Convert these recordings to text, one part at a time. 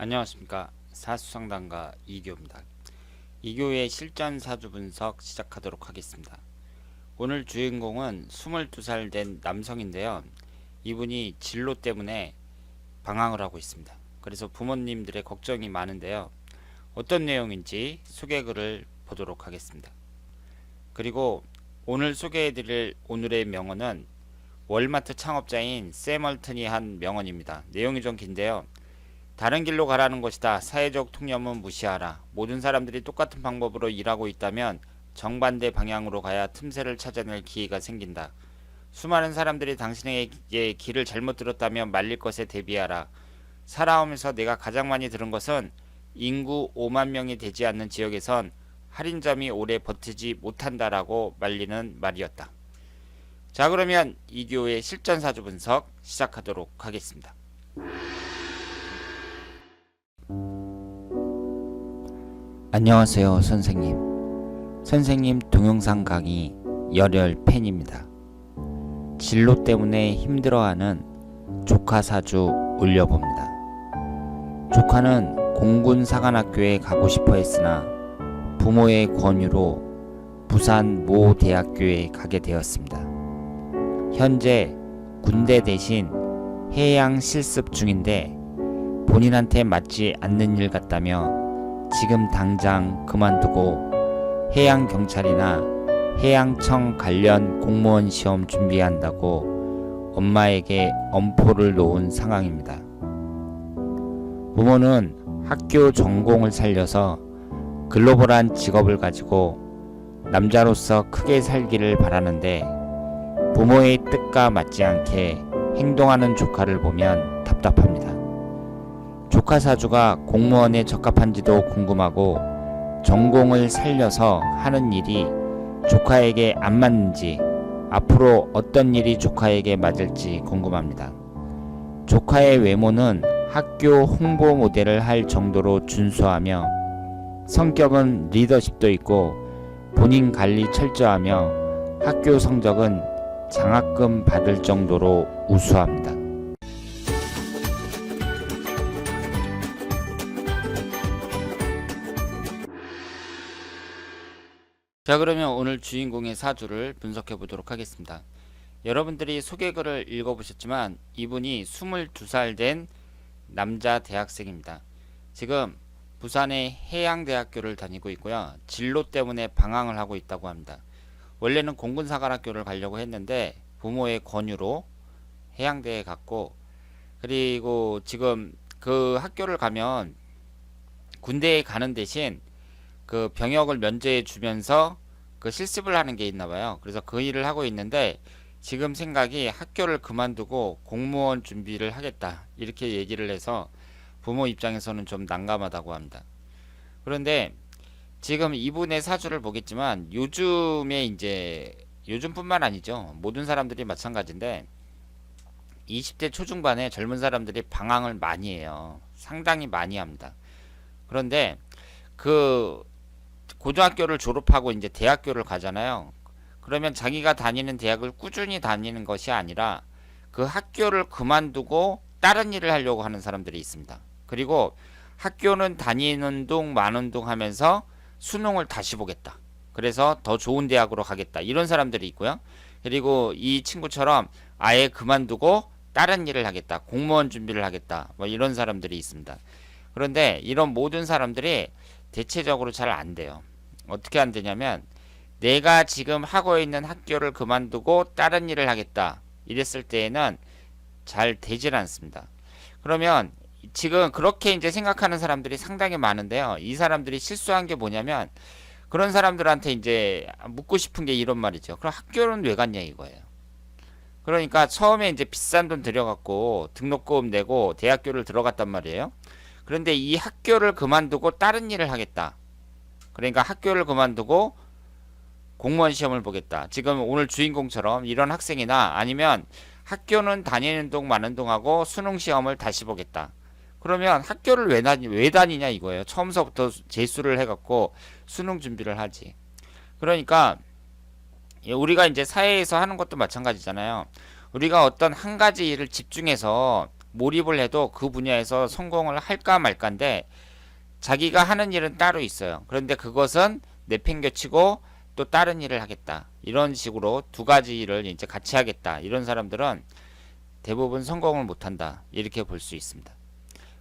안녕하십니까 사수상담가 이교입니다. 이교의 실전 사주 분석 시작하도록 하겠습니다. 오늘 주인공은 22살 된 남성인데요. 이분이 진로 때문에 방황을 하고 있습니다. 그래서 부모님들의 걱정이 많은데요. 어떤 내용인지 소개글을 보도록 하겠습니다. 그리고 오늘 소개해드릴 오늘의 명언은 월마트 창업자인 샘 얼튼이 한 명언입니다. 내용이 좀 긴데요. 다른 길로 가라는 것이다. 사회적 통념은 무시하라. 모든 사람들이 똑같은 방법으로 일하고 있다면 정반대 방향으로 가야 틈새를 찾아낼 기회가 생긴다. 수많은 사람들이 당신에게 길을 잘못 들었다면 말릴 것에 대비하라. 살아오면서 내가 가장 많이 들은 것은 인구 5만 명이 되지 않는 지역에선 할인점이 오래 버티지 못한다라고 말리는 말이었다. 자 그러면 이교의 실전 사주 분석 시작하도록 하겠습니다. 안녕하세요 선생님. 선생님 동영상 강의 열혈 팬입니다. 진로 때문에 힘들어하는 조카 사주 올려봅니다. 조카는 공군 사관학교에 가고 싶어 했으나 부모의 권유로 부산 모 대학교에 가게 되었습니다. 현재 군대 대신 해양 실습 중인데 본인한테 맞지 않는 일 같다며 지금 당장 그만두고 해양경찰이나 해양청 관련 공무원 시험 준비한다고 엄마에게 엄포를 놓은 상황입니다. 부모는 학교 전공을 살려서 글로벌한 직업을 가지고 남자로서 크게 살기를 바라는데 부모의 뜻과 맞지 않게 행동하는 조카를 보면 답답합니다. 조카 사주가 공무원에 적합한지도 궁금하고 전공을 살려서 하는 일이 조카에게 안 맞는지 앞으로 어떤 일이 조카에게 맞을지 궁금합니다. 조카의 외모는 학교 홍보 모델을 할 정도로 준수하며 성격은 리더십도 있고 본인 관리 철저하며 학교 성적은 장학금 받을 정도로 우수합니다. 자 그러면 오늘 주인공의 사주를 분석해 보도록 하겠습니다. 여러분들이 소개글을 읽어보셨지만 이분이 22살 된 남자 대학생입니다. 지금 부산의 해양대학교를 다니고 있고요. 진로 때문에 방황을 하고 있다고 합니다. 원래는 공군사관학교를 가려고 했는데 부모의 권유로 해양대에 갔고 그리고 지금 그 학교를 가면 군대에 가는 대신 그 병역을 면제해 주면서 그 실습을 하는 게 있나 봐요. 그래서 그 일을 하고 있는데 지금 생각이 학교를 그만두고 공무원 준비를 하겠다. 이렇게 얘기를 해서 부모 입장에서는 좀 난감하다고 합니다. 그런데 지금 이분의 사주를 보겠지만 요즘에 이제 요즘뿐만 아니죠. 모든 사람들이 마찬가지인데 20대 초중반에 젊은 사람들이 방황을 많이 해요. 상당히 많이 합니다. 그런데 그 고등학교를 졸업하고 이제 대학교를 가잖아요. 그러면 자기가 다니는 대학을 꾸준히 다니는 것이 아니라 그 학교를 그만두고 다른 일을 하려고 하는 사람들이 있습니다. 그리고 학교는 다니는 둥 마는 둥 하면서 수능을 다시 보겠다. 그래서 더 좋은 대학으로 가겠다. 이런 사람들이 있고요. 그리고 이 친구처럼 아예 그만두고 다른 일을 하겠다. 공무원 준비를 하겠다. 뭐 이런 사람들이 있습니다. 그런데 이런 모든 사람들이 대체적으로 잘 안 돼요. 어떻게 안 되냐면 내가 지금 하고 있는 학교를 그만두고 다른 일을 하겠다. 이랬을 때에는 잘 되질 않습니다. 그러면 지금 그렇게 이제 생각하는 사람들이 상당히 많은데요. 이 사람들이 실수한 게 뭐냐면 그런 사람들한테 이제 묻고 싶은 게 이런 말이죠. 그럼 학교는 왜 갔냐 이거예요. 그러니까 처음에 이제 비싼 돈 들여갖고 등록금 내고 대학교를 들어갔단 말이에요. 그런데 이 학교를 그만두고 다른 일을 하겠다. 그러니까 학교를 그만두고 공무원 시험을 보겠다. 지금 오늘 주인공처럼 이런 학생이나 아니면 학교는 다니는 동 마는 동하고 수능 시험을 다시 보겠다. 그러면 학교를 왜, 다니, 왜 다니냐 이거예요. 처음서부터 재수를 해갖고 수능 준비를 하지. 그러니까 우리가 이제 사회에서 하는 것도 마찬가지잖아요. 우리가 어떤 한 가지 일을 집중해서 몰입을 해도 그 분야에서 성공을 할까 말까인데 자기가 하는 일은 따로 있어요. 그런데 그것은 내팽겨치고 또 다른 일을 하겠다. 이런 식으로 두 가지 일을 이제 같이 하겠다. 이런 사람들은 대부분 성공을 못한다. 이렇게 볼 수 있습니다.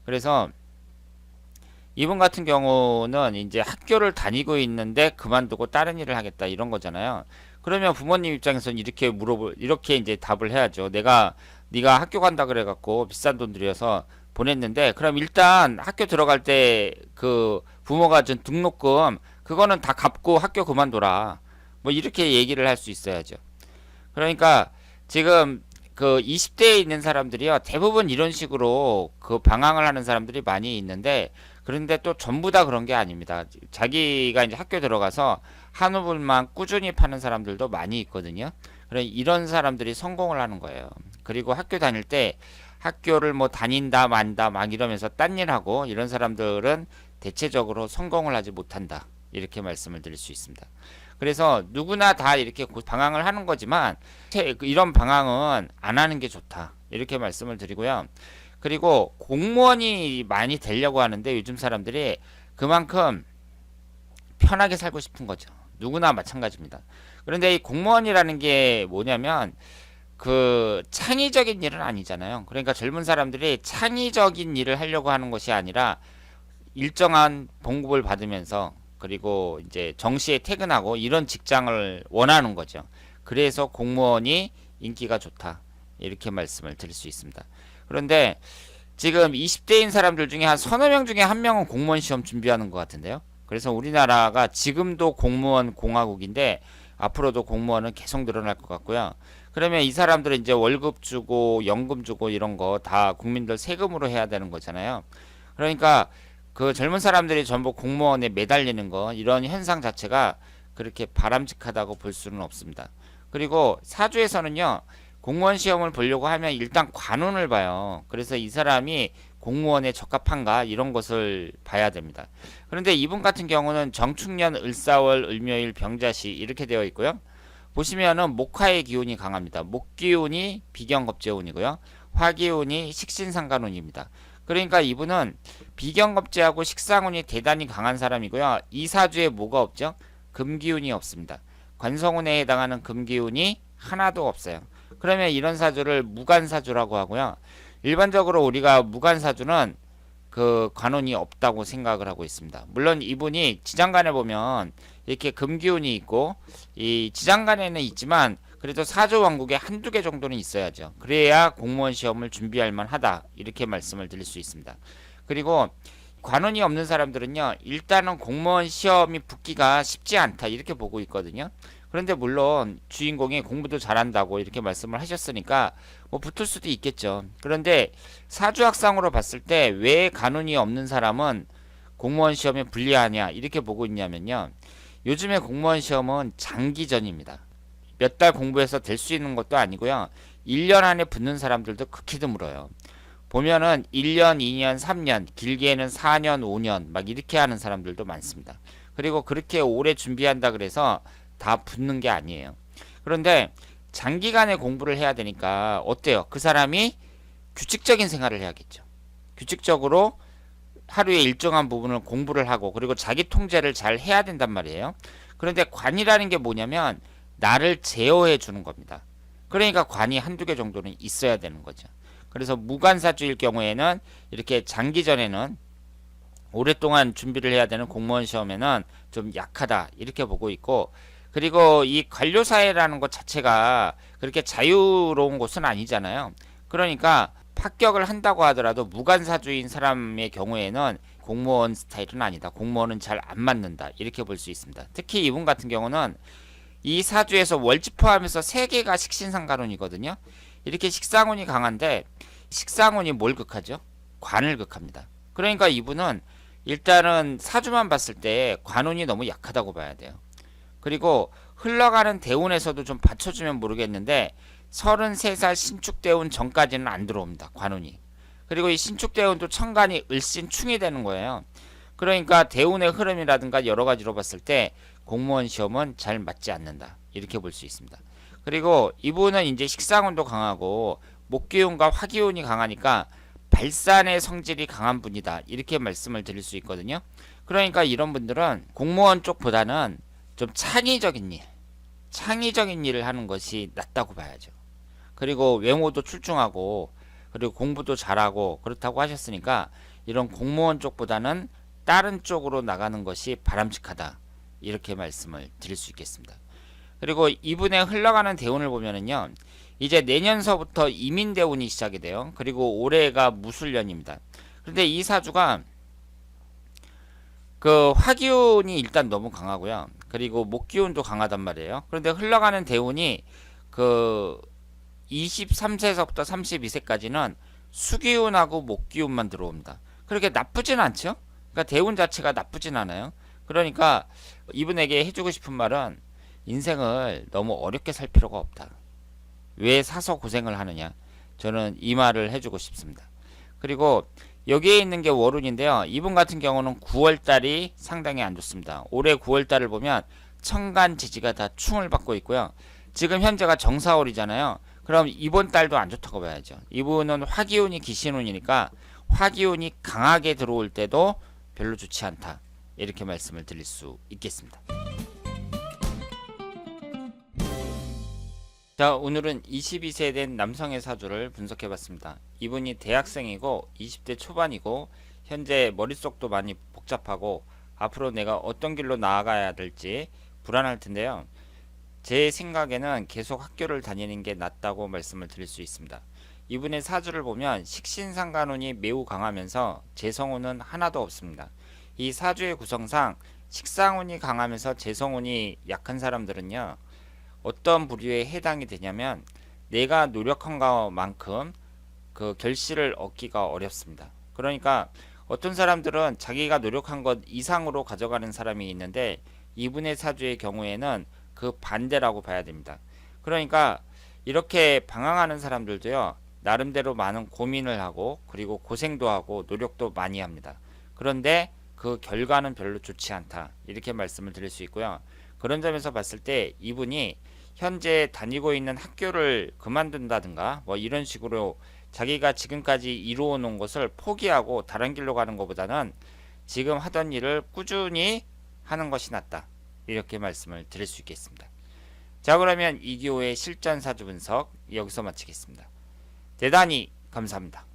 그래서 이분 같은 경우는 이제 학교를 다니고 있는데 그만두고 다른 일을 하겠다 이런 거잖아요. 그러면 부모님 입장에서는 이렇게 물어볼 이렇게 이제 답을 해야죠. 내가 네가 학교 간다 그래갖고 비싼 돈 들여서 보냈는데 그럼 일단 학교 들어갈 때 그 부모가 준 등록금 그거는 다 갚고 학교 그만둬라. 뭐 이렇게 얘기를 할 수 있어야죠. 그러니까 지금 그 20대에 있는 사람들이요 대부분 이런 식으로 그 방황을 하는 사람들이 많이 있는데 그런데 또 전부 다 그런 게 아닙니다. 자기가 이제 학교 들어가서 한 우물만 꾸준히 파는 사람들도 많이 있거든요. 그래 이런 사람들이 성공을 하는 거예요. 그리고 학교 다닐 때 학교를 뭐 다닌다 만다 막 이러면서 딴 일하고 이런 사람들은 대체적으로 성공을 하지 못한다. 이렇게 말씀을 드릴 수 있습니다. 그래서 누구나 다 이렇게 고- 방황을 하는 거지만 태- 그 이런 방황은 안 하는 게 좋다. 이렇게 말씀을 드리고요. 그리고 공무원이 많이 되려고 하는데 요즘 사람들이 그만큼 편하게 살고 싶은 거죠. 누구나 마찬가지입니다. 그런데 이 공무원이라는 게 뭐냐면 그 창의적인 일은 아니잖아요. 그러니까 젊은 사람들이 창의적인 일을 하려고 하는 것이 아니라 일정한 봉급을 받으면서 그리고 이제 정시에 퇴근하고 이런 직장을 원하는 거죠. 그래서 공무원이 인기가 좋다. 이렇게 말씀을 드릴 수 있습니다. 그런데 지금 20대인 사람들 중에 한 서너 명 중에 한 명은 공무원 시험 준비하는 것 같은데요. 그래서 우리나라가 지금도 공무원 공화국인데 앞으로도 공무원은 계속 늘어날 것 같고요. 그러면 이 사람들은 이제 월급 주고 연금 주고 이런 거 다 국민들 세금으로 해야 되는 거잖아요. 그러니까 그 젊은 사람들이 전부 공무원에 매달리는 거 이런 현상 자체가 그렇게 바람직하다고 볼 수는 없습니다. 그리고 사주에서는요. 공무원 시험을 보려고 하면 일단 관운을 봐요. 그래서 이 사람이 공무원에 적합한가 이런 것을 봐야 됩니다. 그런데 이분 같은 경우는 정축년 을사월 을묘일 병자시 이렇게 되어 있고요. 보시면은 목화의 기운이 강합니다. 목기운이 비경겁재운이고요. 화기운이 식신상간운입니다. 그러니까 이분은 비경겁재하고 식상운이 대단히 강한 사람이고요. 이 사주에 뭐가 없죠? 금기운이 없습니다. 관성운에 해당하는 금기운이 하나도 없어요. 그러면 이런 사주를 무간사주라고 하고요. 일반적으로 우리가 무간사주는 그 관운이 없다고 생각을 하고 있습니다. 물론 이분이 지장간에 보면 이렇게 금기운이 있고 이 지장간에는 있지만 그래도 사주 왕국에 한두 개 정도는 있어야죠. 그래야 공무원 시험을 준비할 만하다. 이렇게 말씀을 드릴 수 있습니다. 그리고 관운이 없는 사람들은요. 일단은 공무원 시험이 붙기가 쉽지 않다. 이렇게 보고 있거든요. 그런데 물론 주인공이 공부도 잘한다고 이렇게 말씀을 하셨으니까 뭐 붙을 수도 있겠죠. 그런데 사주학상으로 봤을 때 왜 간운이 없는 사람은 공무원 시험에 불리하냐 이렇게 보고 있냐면요. 요즘에 공무원 시험은 장기전입니다. 몇 달 공부해서 될 수 있는 것도 아니고요. 1년 안에 붙는 사람들도 극히 드물어요. 보면은 1년, 2년, 3년, 길게는 4년, 5년 막 이렇게 하는 사람들도 많습니다. 그리고 그렇게 오래 준비한다 그래서 다 붙는 게 아니에요. 그런데 장기간에 공부를 해야 되니까 어때요? 그 사람이 규칙적인 생활을 해야겠죠. 규칙적으로 하루에 일정한 부분을 공부를 하고 그리고 자기 통제를 잘 해야 된단 말이에요. 그런데 관이라는 게 뭐냐면 나를 제어해 주는 겁니다. 그러니까 관이 한두 개 정도는 있어야 되는 거죠. 그래서 무관사주일 경우에는 이렇게 장기전에는 오랫동안 준비를 해야 되는 공무원 시험에는 좀 약하다 이렇게 보고 있고 그리고 이 관료 사회라는 것 자체가 그렇게 자유로운 곳은 아니잖아요. 그러니까 합격을 한다고 하더라도 무관사주인 사람의 경우에는 공무원 스타일은 아니다. 공무원은 잘 안 맞는다. 이렇게 볼 수 있습니다. 특히 이분 같은 경우는 이 사주에서 월지 포함해서 세 개가 식신상간운이거든요. 이렇게 식상운이 강한데 식상운이 뭘 극하죠? 관을 극합니다. 그러니까 이분은 일단은 사주만 봤을 때 관운이 너무 약하다고 봐야 돼요. 그리고 흘러가는 대운에서도 좀 받쳐주면 모르겠는데 33살 신축대운 전까지는 안 들어옵니다. 관운이. 그리고 이 신축대운도 천간이 을신충이 되는 거예요. 그러니까 대운의 흐름이라든가 여러 가지로 봤을 때 공무원 시험은 잘 맞지 않는다. 이렇게 볼 수 있습니다. 그리고 이분은 이제 식상운도 강하고 목기운과 화기운이 강하니까 발산의 성질이 강한 분이다. 이렇게 말씀을 드릴 수 있거든요. 그러니까 이런 분들은 공무원 쪽보다는 좀 창의적인 일, 창의적인 일을 하는 것이 낫다고 봐야죠. 그리고 외모도 출중하고 그리고 공부도 잘하고 그렇다고 하셨으니까 이런 공무원 쪽보다는 다른 쪽으로 나가는 것이 바람직하다. 이렇게 말씀을 드릴 수 있겠습니다. 그리고 이분의 흘러가는 대운을 보면은요. 이제 내년서부터 이민 대운이 시작이 돼요. 그리고 올해가 무술년입니다. 그런데 이 사주가 그 화기운이 일단 너무 강하고요. 그리고 목기운도 강하단 말이에요. 그런데 흘러가는 대운이 그 23세에서부터 32세까지는 수기운하고 목기운만 들어옵니다. 그렇게 나쁘진 않죠? 그러니까 대운 자체가 나쁘진 않아요. 그러니까 이분에게 해주고 싶은 말은 인생을 너무 어렵게 살 필요가 없다. 왜 사서 고생을 하느냐? 저는 이 말을 해주고 싶습니다. 그리고 여기에 있는 게 월운인데요. 이분 같은 경우는 9월 달이 상당히 안 좋습니다. 올해 9월 달을 보면 천간 지지가 다 충을 받고 있고요. 지금 현재가 정사월이잖아요. 그럼 이번 달도 안 좋다고 봐야죠. 이분은 화기운이 기신운이니까 화기운이 강하게 들어올 때도 별로 좋지 않다. 이렇게 말씀을 드릴 수 있겠습니다. 자, 오늘은 22세 된 남성의 사주를 분석해 봤습니다. 이분이 대학생이고 20대 초반이고 현재 머릿속도 많이 복잡하고 앞으로 내가 어떤 길로 나아가야 될지 불안할 텐데요. 제 생각에는 계속 학교를 다니는 게 낫다고 말씀을 드릴 수 있습니다. 이분의 사주를 보면 식신상간운이 매우 강하면서 재성운은 하나도 없습니다. 이 사주의 구성상 식상운이 강하면서 재성운이 약한 사람들은요. 어떤 부류에 해당이 되냐면 내가 노력한 것만큼 그 결실을 얻기가 어렵습니다. 그러니까 어떤 사람들은 자기가 노력한 것 이상으로 가져가는 사람이 있는데 이분의 사주의 경우에는 그 반대라고 봐야 됩니다. 그러니까 이렇게 방황하는 사람들도요. 나름대로 많은 고민을 하고 그리고 고생도 하고 노력도 많이 합니다. 그런데 그 결과는 별로 좋지 않다. 이렇게 말씀을 드릴 수 있고요. 그런 점에서 봤을 때 이분이 현재 다니고 있는 학교를 그만둔다든가 뭐 이런 식으로 자기가 지금까지 이루어 놓은 것을 포기하고 다른 길로 가는 것보다는 지금 하던 일을 꾸준히 하는 것이 낫다. 이렇게 말씀을 드릴 수 있겠습니다. 자 그러면 이기호의 실전 사주 분석 여기서 마치겠습니다. 대단히 감사합니다.